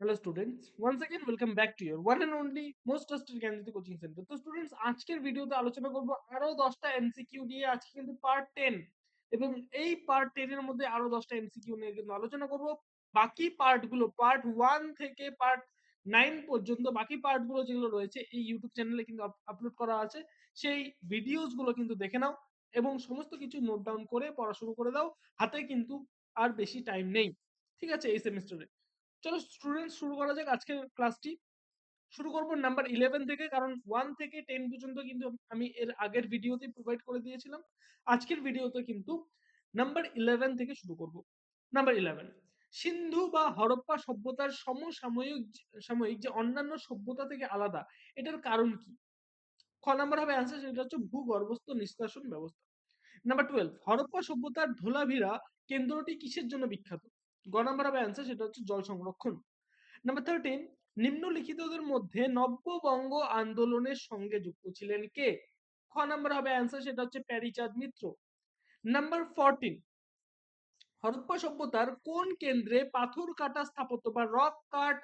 hello students once again welcome back to your one and only most trusted Gyanjyoti coaching centre তো students আজকের ভিডিওতে আলোচনা করব আরো 10টা এমসিকিউ নিয়ে আজকে কিন্তু পার্ট 10 এবং এই পার্ট 10 এর মধ্যে আরো 10টা এমসিকিউ নিয়ে কিন্তু আলোচনা করব বাকি পার্ট গুলো পার্ট 1 থেকে পার্ট 9 পর্যন্ত বাকি পার্ট গুলো যেগুলো রয়েছে এই ইউটিউব চ্যানেলে কিন্তু আপলোড করা আছে সেই ভিডিওস গুলো কিন্তু দেখে নাও এবং সমস্ত কিছু নোট ডাউন করে পড়া শুরু করে দাও হাতে কিন্তু আর বেশি টাইম নেই ঠিক আছে এই সেমিস্টারে চলো স্টুডেন্ট শুরু করা যাক আজকের ক্লাসটি শুরু করব নাম্বার ইলেভেন থেকে, কারণ ওয়ান থেকে টেন পর্যন্ত কিন্তু আমি এর আগের ভিডিওতে প্রোভাইড করে দিয়েছিলাম। আজকের ভিডিওতে কিন্তু নাম্বার ইলেভেন থেকে শুরু করব। নাম্বার ইলেভেন সিন্ধু বা হরপ্পা সভ্যতার সমসাময়িক সাময়িক যে অন্যান্য সভ্যতা থেকে আলাদা, এটার কারণ কি? খ নাম্বার হবে অ্যান্সার সেটা হচ্ছে ভূগর্ভস্থ নিষ্কাশন ব্যবস্থা। নাম্বার টুয়েলভ হরপ্পা সভ্যতার ধোলাভিরা কেন্দ্রটি কিসের জন্য বিখ্যাত? গ নাম্বার হবে অ্যান্সার সেটা হচ্ছে জল সংরক্ষণ। নাম্বার থার্টিন নিম্নলিখিতদের মধ্যে নব্যবঙ্গ আন্দোলনের সঙ্গে যুক্ত ছিলেন কে? খ নাম্বার হবে অ্যান্সার সেটা হচ্ছে প্যারিচাঁদ মিত্র। নাম্বার ফোরটিন হরপ্পা সভ্যতার কোন কেন্দ্রে পাথর কাটা স্থাপত্য বা রক কাট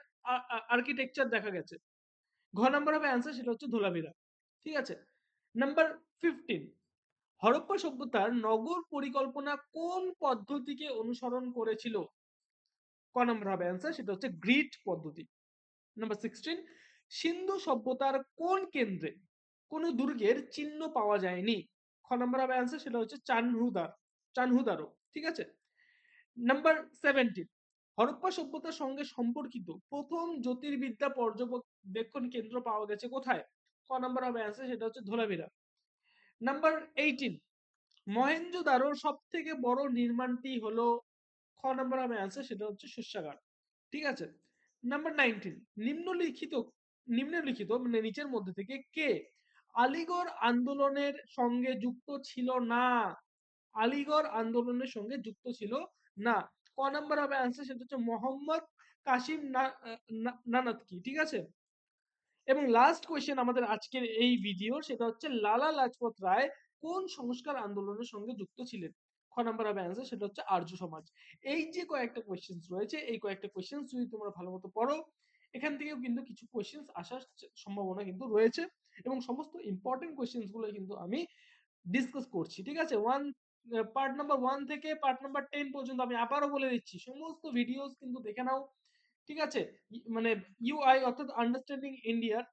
আর্কিটেকচার দেখা গেছে? ঘ নাম্বার হবে অ্যান্সার সেটা হচ্ছে ধোলাভিরা। ঠিক আছে? নাম্বার ফিফটিন হরপ্পা সভ্যতার নগর পরিকল্পনা কোন পদ্ধতিকে অনুসরণ করেছিল? নম্বর হবে অ্যান্সার সেটা হচ্ছে গ্রিড পদ্ধতি। নাম্বার সিক্সটিন সিন্ধু সভ্যতার কোন কেন্দ্রে কোন দুর্গের চিহ্ন পাওয়া যায়নি? খ নম্বর হবে অ্যান্সার সেটা হচ্ছে চানহুদার চানহুদারও ঠিক আছে? নাম্বার সেভেন্টিন হরপ্পা সভ্যতার সঙ্গে সম্পর্কিত প্রথম জ্যোতির্বিদ্যা পর্যবেক্ষণ কেন্দ্র পাওয়া গেছে কোথায়? ক নম্বর হবে অ্যান্সার সেটা হচ্ছে ধোলাভিরা। নাম্বার এইটিন মহেঞ্জোদারোর সব থেকে বড় নির্মাণটি হলো খ নম্বর হবে অ্যান্সার সেটা হচ্ছে শস্যাগার। ঠিক আছে? নাম্বার নাইনটিন নিম্নলিখিত নিম্নলিখিত মানে নিচের মধ্যে থেকে কে? আলিগড় আন্দোলনের সঙ্গে যুক্ত ছিল না। আলিগড় আন্দোলনের সঙ্গে যুক্ত ছিল না। ক নাম্বার হবে অ্যান্সার সেটা হচ্ছে মোহাম্মদ কাসিম নানাতকি ঠিক আছে? এবং লাস্ট কোয়েশ্চেন আমাদের আজকের এই ভিডিও সেটা হচ্ছে লালা লাজপত রায় কোন সংস্কার আন্দোলনের সঙ্গে যুক্ত ছিলেন? নাম্বার হবে অ্যান্সার সেটা হচ্ছে আর্য সমাজ। এই যে কয়েকটা কোয়েশ্চেন্স রয়েছে, এই কয়েকটা কোয়েশ্চেন্স যদি তোমরা ভালো মতো পড়ো, এখান থেকেও কিন্তু কিছু কোয়েশ্চেন্স আসার সম্ভাবনা কিন্তু রয়েছে এবং সমস্ত ইম্পর্টেন্ট কোয়েশ্চেন্সগুলো কিন্তু আমি ডিসকাস করছি, ঠিক আছে? ওয়ান পার্ট নাম্বার ওয়ান থেকে পার্ট নাম্বার টেন পর্যন্ত আমি আবারও বলে দিচ্ছি, সমস্ত ভিডিওস কিন্তু দেখে নাও, ঠিক আছে? মানে ইউআই অর্থাৎ আন্ডারস্ট্যান্ডিং ইন্ডিয়ার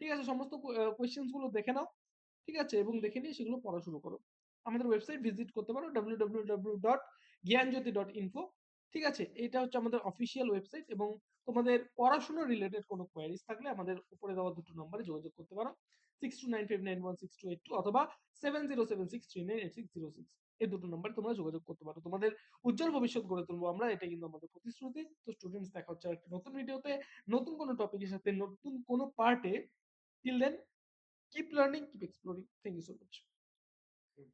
ঠিক আছে? সমস্ত কোয়েশ্চেন্সগুলো দেখে নাও, ঠিক আছে? এবং দেখে নিয়ে সেগুলো পড়া শুরু করো। আমাদের ওয়েবসাইট ভিজিট করতে পারো W W dot Gyanjyoti dot info ঠিক আছে? এটা হচ্ছে আমাদের অফিসিয়াল ওয়েবসাইট এবং তোমাদের পড়াশোনা রিলেটেড কোনো কোয়ারিজ থাকলে আমাদের উপরে দেওয়া দুটো নম্বরে যোগাযোগ করতে পারো six two nine five nine one six two eight two অথবা seven zero seven six three nine eight six zero six এই দুটো নম্বরে তোমরা যোগাযোগ করতে পারো। তোমাদের উজ্জ্বল ভবিষ্যৎ গড়ে তুলবো আমরা, এটা কিন্তু আমাদের প্রতিশ্রুতি। তো স্টুডেন্টস দেখা হচ্ছে একটা নতুন ভিডিওতে নতুন কোনো টপিকের সাথে নতুন কোনো পার্টে till then keep learning keep exploring. Thank you so much.